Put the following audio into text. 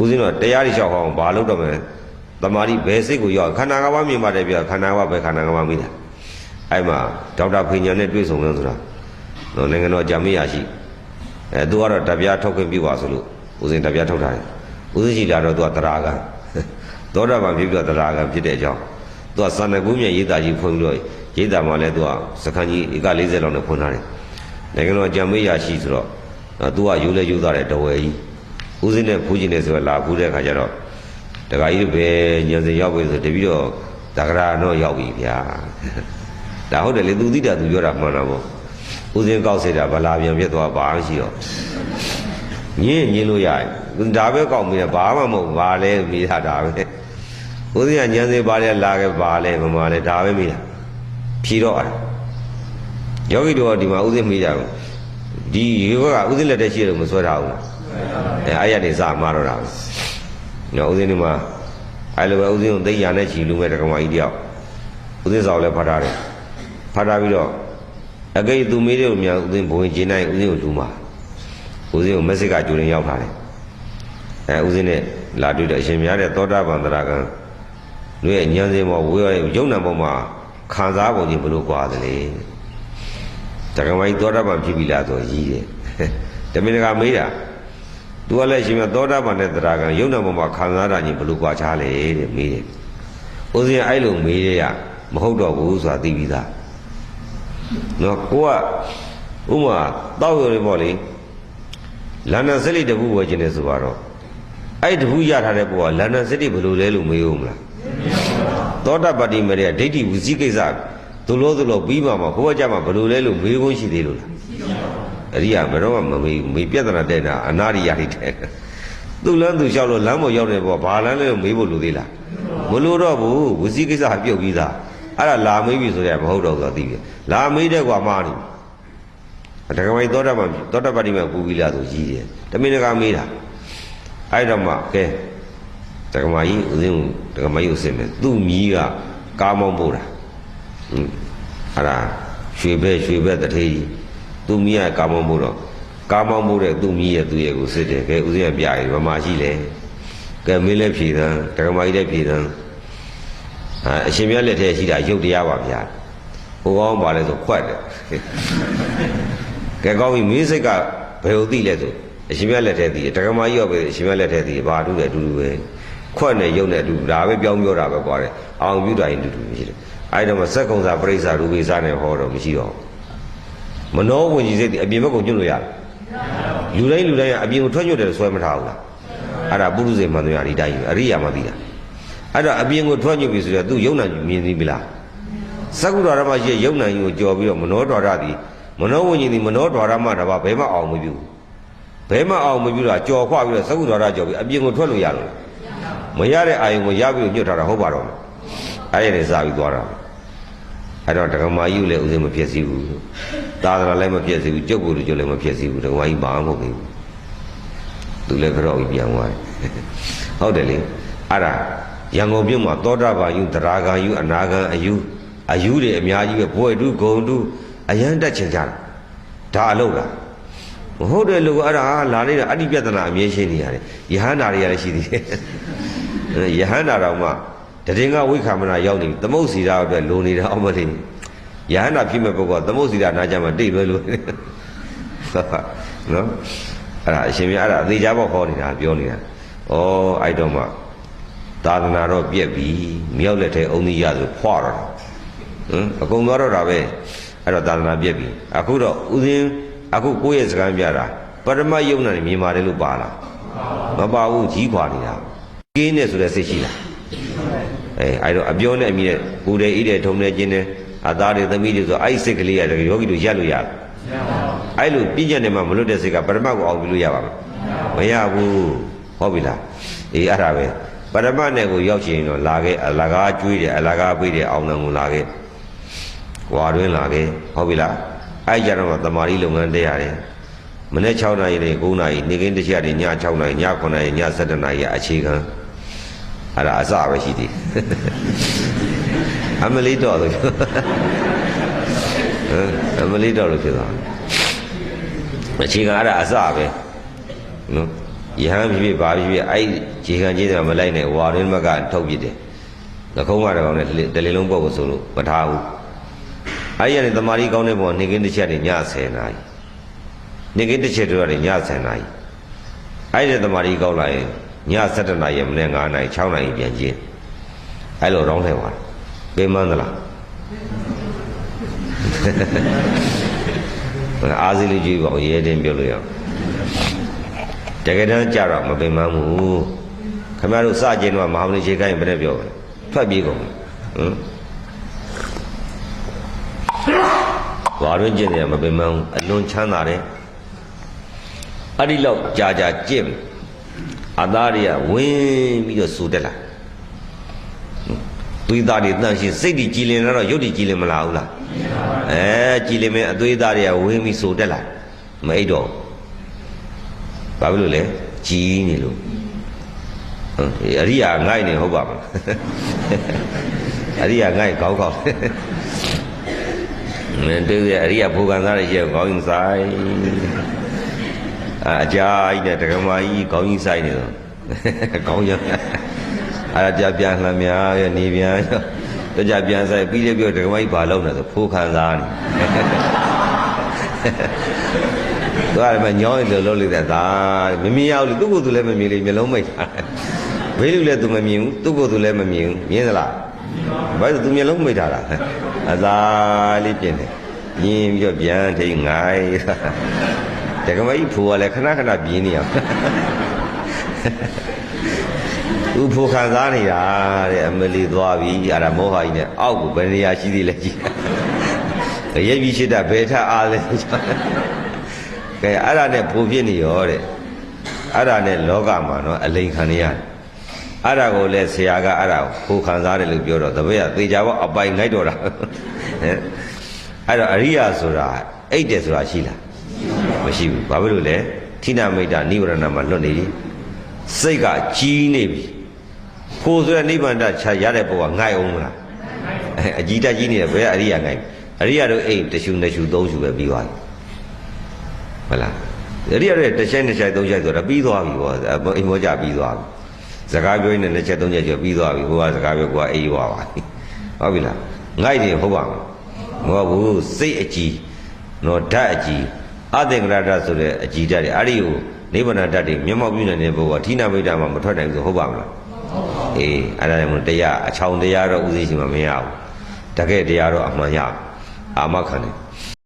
ဦးဇင်းတော့တရားတွေလျှောက်ဟောင်းဘာလို့တော့မလဲတမာတိဘယ်စိတ်ကိုရောက်ခန္ဓာငါးပါးမြင်ပါတယ်ပြခန္ဓာငါးပါးပဲခန္ဓာငါးပါးမိတာအဲ့မှာဒေါက်တာဖေညာနဲ့တွေ့ဆုံလို့ဆိုတာတော့နိုင်ငံတော်ဂျာမေးရရှိအဲသူကတော့တပြားထုတ်ခွင့်ပြုပါဆိုလို့ဦးဇင်းတပြားထုတ်ထားတယ်ဦးဇင်းရှိလာတော့သူကတရားကသောတာပန်ဖြစ်ပြီးတော့တရားကဖြစ်တဲ့အကြောင်းသူကစန္ဒကူးမြတ်ရေးသားကြီးဖွင့်ပြီးတော့ရေးသားမှလည်းသူကစခန်းကြီးဧက40လောက်နဲ့ဖွင့်ထားတယ်နိုင်ငံတော်ဂျာမေးရရှိဆိုတော့သူကယူလဲယူသားတဲ့တဝယ်ကြီး ဦးစင်းနဲ့ဖူးကျင်နေဆိုတော့လာဖူးတဲ့ခါကျတော့တခါကြီးပဲညံစင်ရောက်ပြီဆိုတပြီးတော့တဂရာတော့ရောက်ပြီဗျာဒါဟုတ်တယ်လေသူသိတာသူပြောတာမှန်တာပေါ့ဦးစင်းကောက်စေတာဗလာပြန်ပြစ်သွားပါမရှိတော့ညင်းညင်းလို့ရတယ်ဒါပဲကောက်မိတယ်ဘာမှမဟုတ်ဘာလဲမိတာဒါပဲဦးစင်းကညံစင်ပါလဲလာခဲ့ပါလဲမမလဲဒါပဲမိတာဖြီတော့အဲ့ယောဂီတို့ကဒီမှာဦးစင်းမိကြဘူးဒီရေဘကဦးစင်းလက်ထဲရှိတယ်မဆွဲထားဘူးလား အဲအဲ့ရနေစမှာတော့တာပဲနော်ဦးစင်းဒီမှာအဲ့လိုပဲဦးစင်းကိုသိညာနဲ့ချီလူမဲ့တက္ကမကြီးတယောက်ဦးစင်းဆောင်လည်းဖတ်ထားတယ်ဖတ်ထားပြီးတော့အကိသူမေးတဲ့မြန်ဦးစင်းဘဝင်ကျင်းနိုင်ဦးစင်းကိုလူမှာဦးစင်းကိုမက်ဆေ့ကကြိုရင်ရောက်ထားတယ်အဲဦးစင်းနဲ့လာတွေ့တဲ့အရှင်များတဲ့သောတာပန်တရာကံတို့ရဲ့ဉာဏ်စင်ပေါ်ဝေရုံဏပေါ်မှာခံစားပုံကြီးဘလို့ကွာသလဲတက္ကမကြီးသောတာပန်ဖြစ်ပြီလားဆိုရည်တယ်တမင်တကာမေးတာ သူကလည်းရှင်မသောတာပန်နဲ့တရားကံယုံနာပေါ်မှာခံစားတာကြီးဘလို့ကြွားချလဲတဲ့မေးတယ်။ဦးဇင်းအဲ့လိုမေးရရမဟုတ်တော့ဘူးဆိုတာသိပြီးသား။နော်ကိုကဥမာတောက်ရတယ်ပေါ့လေလန္ဒစလိတခုဝယ်ခြင်းနဲ့ဆိုတော့အဲ့တခုရထားတဲ့ဘောကလန္ဒစလိဘယ်လိုလဲလို့မေးဦးမလား။သောတာပတ္တိမရေဒိဋ္ဌိဝစီကိစ္စဒုလို့ဒုလို့ပြီးမှမှာဘုရားကြမှာဘယ်လိုလဲလို့မေးခွန်းရှိသေးလို့လား။ အရိယာဘယ်တော့မှမမေးဘူးမေးပြဿနာတဲ့တာအနာရိယာတွေတဲ့သူ့လမ်းသူလျှောက်လို့လမ်းပေါ်ရောက်နေပေါ့ဘာလမ်းလဲမေးဖို့လိုသေးလားမလိုတော့ဘူးဝစီကိစ္စပြုတ်ပြီးသားအဲ့ဒါလာမေးပြီဆိုရမဟုတ်တော့ဆိုသိပြီလာမေးတဲ့ကွာမာနေတက္ကမကြီးသောတာပန်သောတာပတိမပူပြီးလားဆိုရည်တယ်တမင်တကာမေးတာအဲ့တော့မှကဲတက္ကမကြီးဦးစင်းတက္ကမကြီးကိုစစ်မယ်သူ့မြီးကကားမောင်းပို့တာဟွန်းအဲ့ဒါရွှေဘဲရွှေဘဲတထေးကြီး သူမိရကာမောင်းမို့တော့ကာမောင်းမို့တဲ့သူမိရဲ့သူရဲ့ကိုစစ်တယ်ကဲဦးဇင်းကပြရည်မမရှိလဲကဲမင်းလည်းဖြေသံတက္ကမကြီးလည်းဖြေသံအာအရှင်မြတ်လက်ထဲရှိတာရုပ်တရားပါဗျာဟိုကောင်းပါလဲဆိုခွက်တယ်ကဲကောင်းပြီမင်းစိတ်ကဘယ်လိုသိလဲဆိုအရှင်မြတ်လက်ထဲသိတယ်တက္ကမကြီးရောပဲအရှင်မြတ်လက်ထဲသိတယ်ဘာတူတယ်အတူတူပဲခွက်နဲ့ရုပ်နဲ့အတူတူဒါပဲပြောင်းပြောတာပဲကွာတယ်အောင်ပြုတာရင်အတူတူမရှိတယ်အဲဒီတော့မှစက်ကုံစာပြိဿရူပိစာနဲ့ဟောတော့မရှိတော့ဘူး မနောဝင်ကြီးစိတ်ဒီအပြင်ဘက်ကိုညွတ်လို့ရတယ်လူတိုင်းလူတိုင်းကအပြင်ကိုထွက်ညွတ်တယ်လို့ဆွဲမထားဘူးလားအဲ့ဒါပုရုဇေမှန်တရားဒီတိုင်းပဲအရိယာမှသိတာအဲ့တော့အပြင်ကိုထွက်ညွတ်ပြီဆိုတော့သူယုံနာမြင်သိပြီလားသက္ကုတော်ရမရှိယုံနာကြီးကိုကြော်ပြီးတော့မနောတော်ရသည်မနောဝိညာဉ်သည်မနောတော်ရမှတပါဘယ်မှအောင်မပြုဘယ်မှအောင်မပြုတာကြော်ခွပြီးတော့သက္ကုတော်ရကြော်ပြီးအပြင်ကိုထွက်လို့ရလို့မရတဲ့အာယုံကိုရပြီးတော့ညွတ်ထားတာဟုတ်ပါတော့မလားအဲ့ဒီနဲ့စပြီးသွားတာအဲ့တော့ဒကမာကြီးကိုလည်းဥစဉ်မဖြစ်စီဘူး သာသနာလည်းမဖြစ်စီဘူးကျုပ်ကိုယ်တို့လည်းမဖြစ်စီဘူးဒကမာကြီးဘာမှမဟုတ်ဘူးသူလည်းကြောက်ပြီးပြန်သွားတယ်ဟုတ်တယ်လေအဲ့ဒါရန်ကုန်မြို့မှာသောတာပန်ယူတရာဂံယူအနာဂံအယူအယူတွေအများကြီးပဲဘွယ်တုဂုံတုအယံတက်ချင်ကြတာဒါအလုပ်လားမဟုတ်တယ်လို့အဲ့ဒါလာနေတာအတ္တိပြဒနာအမြဲရှင်းနေရတယ်ယဟန္တာတွေကလည်းရှိသေးတယ်ယဟန္တာတော်မှတရင်ကဝိခမနာရောက်နေပြီသမုတ်စီရာအတွက်လိုနေတာအောင်မလေး ယဟန္တာဖြစ်မဲ့ပုဂ္ဂိုလ်ကသမုတ်စီရာနာကြမှာတိတ်လွဲလို့နော်အဲ့ဒါအရှင်မြတ်အဲ့ဒါအသေးချဘောဟောနေတာပြောနေတာဩအဲ့တော့မှသာသနာတော့ပြက်ပြီမြောက်လက်ထဲအုံကြီးရဆိုဖွာတော့တာဟမ်အကုန်သွားတော့တာပဲအဲ့တော့သာသနာပြက်ပြီအခုတော့ဥစဉ်အခုကိုယ့်ရဲ့စကားပြတာပရမတ်ယုံနာနေမြင်ပါတယ်လို့ပါလားမပါဘူးကြီးခွာနေတာကင်းနေဆိုတဲ့စိတ်ရှိလားအဲအဲ့တော့အပြောနဲ့အမိနဲ့ပူတယ်ဣတယ်ထုံတယ်ကျင်းတယ် အသားတွေသမီးတွေဆိုအဲ့ဒီစိတ်ကလေးရတယ်ယောဂီတို့ရက်လို့ရတယ်အဲ့လိုပြည့်ညတ်နေမှာမလွတ်တဲ့စိတ်ကပရမတ်ကိုအောင်ပြီးလို့ရပါမလားမရဘူးဟုတ်ပြီလားအေးအဲ့ဒါပဲပရမတ်နဲ့ကိုရောက်ချင်တော့လာခဲ့အလကားကျွေးတယ်အလကားပေးတယ်အောင်တယ်ကိုလာခဲ့ဝါတွင်းလာခဲ့ဟုတ်ပြီလားအဲ့ကြတော့မှတမာရီလုပ်ငန်းတက်ရတယ်မနေ့6နာရီနဲ့9နာရီနေ့ကင်းတစ်ချက်တည်းည6နာရီည9နာရီည7နာရီအခြေခံအဲ့ဒါအစပဲရှိသေး အမလေးတော့လို့ဟမ်အမလေးတော့လို့ဖြစ်သွားအခြေခံအဲ့ဒါအစပဲနော်ယဟန်ဖြစ်ဖြစ်ဘာဖြစ်ဖြစ်အဲ့ခြေခံခြေတယ်မလိုက်နဲ့ဝါရင်းမကထုတ်ပြစ်တယ်သခုံးကတော့ကောင်းတယ်တလေလုံးပေါ့ကိုဆိုလို့မထားဘူးအဲ့ရနေတမာရီကောင်းတဲ့ဘောနေကင်းတစ်ချက်နေည10နာရီနေကင်းတစ်ချက်တော့ည10နာရီအဲ့ဒီတမာရီကောင်းလာရင်ည7နာရီမနေ့9နာရီ6နာရီပြန်ကျင်းအဲ့လိုတော့ထဲသွား ပေးမန်းသလားအားစီလေးကြည့်ပါဦးရဲတင်းပြောလို့ရအောင်တကယ်တမ်းကြတော့မပင်မဘူးခင်ဗျားတို့စကျင်တော့မဟာမင်းခြေကိုင်းဘယ်နဲ့ပြောလဲထွက်ပြေးကုန်ဟမ်ဘာလို့ကျင့်တယ်မပင်မဘူးအလွန်ချမ်းသာတယ်အဲ့ဒီလောက်ကြာကြာကျင့်အသားတွေကဝင်းပြီးတော့စူတက်လာ သွေးသားတွေတန့်ရှင်းစိတ်တွေကြည်လင်တော့ရုပ်တွေကြည်လင်မလာဘူးလားအဲကြည်လင်မဲ့အသွေးသားတွေကဝင်းပြီးစူတက်လာမအိတ်တော့ဘာဖြစ်လို့လဲကြည်နေလို့ဟုတ်အရိယာငိုက်နေဟုတ်ပါမလားအရိယာငိုက်ကောင်းကောင်းမင်းတို့ရဲ့အရိယာဘူကန်သားတွေရဲ့ကောင်းရင်ဆိုင်အကြာကြီးနဲ့တက္ကမကြီးကောင်းကြီးဆိုင်နေတော့ကောင်းရ အဲ့ဒါကြပြန်လှမ်းများရဲ့နေပြန်တော့ကြပြန်ဆိုင်ပြီးလည်းပြောတက္ကမကြီးဘာလုပ်နေဆိုဖိုးခံစားနေသူကလည်းညောင်းရင်လုံးလိုက်တဲ့သာမမြင်ရဘူးသူ့ကိုယ်သူလည်းမမြင်လေမျက်လုံးမိတ်တာဘေးလူလည်းသူမမြင်ဘူးသူ့ကိုယ်သူလည်းမမြင်ဘူးမြင်သလားဘာလို့သူမျက်လုံးမိတ်ထားတာအသာလေးပြင်တယ်မြင်ပြီးတော့ပြန်ထိန်ငိုင်းတက္ကမကြီးဖိုးကလည်းခဏခဏပြင်းနေရ သူဖိုးခံစားနေတာတဲ့အမလီသွားပြီအဲ့ဒါမောဟကြီးနဲ့အောက်ကိုဘယ်နေရာရှိသေးလဲကြည့်ရဲပြီးရှိတာဘယ်ထအားလဲကဲအဲ့ဒါနဲ့ပူဖြစ်နေရောတဲ့အဲ့ဒါနဲ့လောကမှာနော်အလိန်ခံနေရတယ်အဲ့ဒါကိုလည်းဆရာကအဲ့ဒါကိုခံစားတယ်လို့ပြောတော့တပည့်ကသေချာပေါ့အပိုင်ငိုက်တော်တာဟဲ့အဲ့တော့အရိယာဆိုတာအိတ်တယ်ဆိုတာရှိလားမရှိဘူးဘာဖြစ်လို့လဲဌိနမိတ်တာနိဝရဏမှာလွတ်နေပြီစိတ်ကကြီးနေပြီ ကိုယ်ဆိုတဲ့နိဗ္ဗာန်တချရတဲ့ဘဝငိုက်အောင်မလားအကြီးတက်ကြီးနေတယ်ဘယ်အရိယာငိုက်အရိယာတို့အိတ်တရှူနှစ်ရှူသုံးရှူပဲပြီးသွားပြီဟုတ်လားအရိယာတို့တစ်ချက်နှစ်ချက်သုံးချက်ဆိုတာပြီးသွားပြီပေါ့အိမ်မောကြပြီးသွားပြီစကားပြောရင်လည်းချက်သုံးချက်ကျော်ပြီးသွားပြီဟိုကစကားပြောကိုကအေးသွားပါပြီဟုတ်ပြီလားငိုက်တယ်ဟုတ်ပါမဟုတ်ဘူးစိတ်အကြည်နော်ဓာတ်အကြည်အသင်္ကရတဆိုတဲ့အကြည်ဓာတ်တွေအဲ့ဒီကိုနိဗ္ဗာန်ဓာတ်တွေမျက်မှောက်ပြုနိုင်တဲ့ဘုရားဌိနမိတ်တာမှာမထွက်နိုင်ဘူးဆိုဟုတ်ပါမလား အေးအဲ့ဒါလည်းမလို့တရားအချောင်တရားတော့ဥသိရှိမှမရဘူးတကယ်တရားတော့အမှန်ရအာမခံတယ်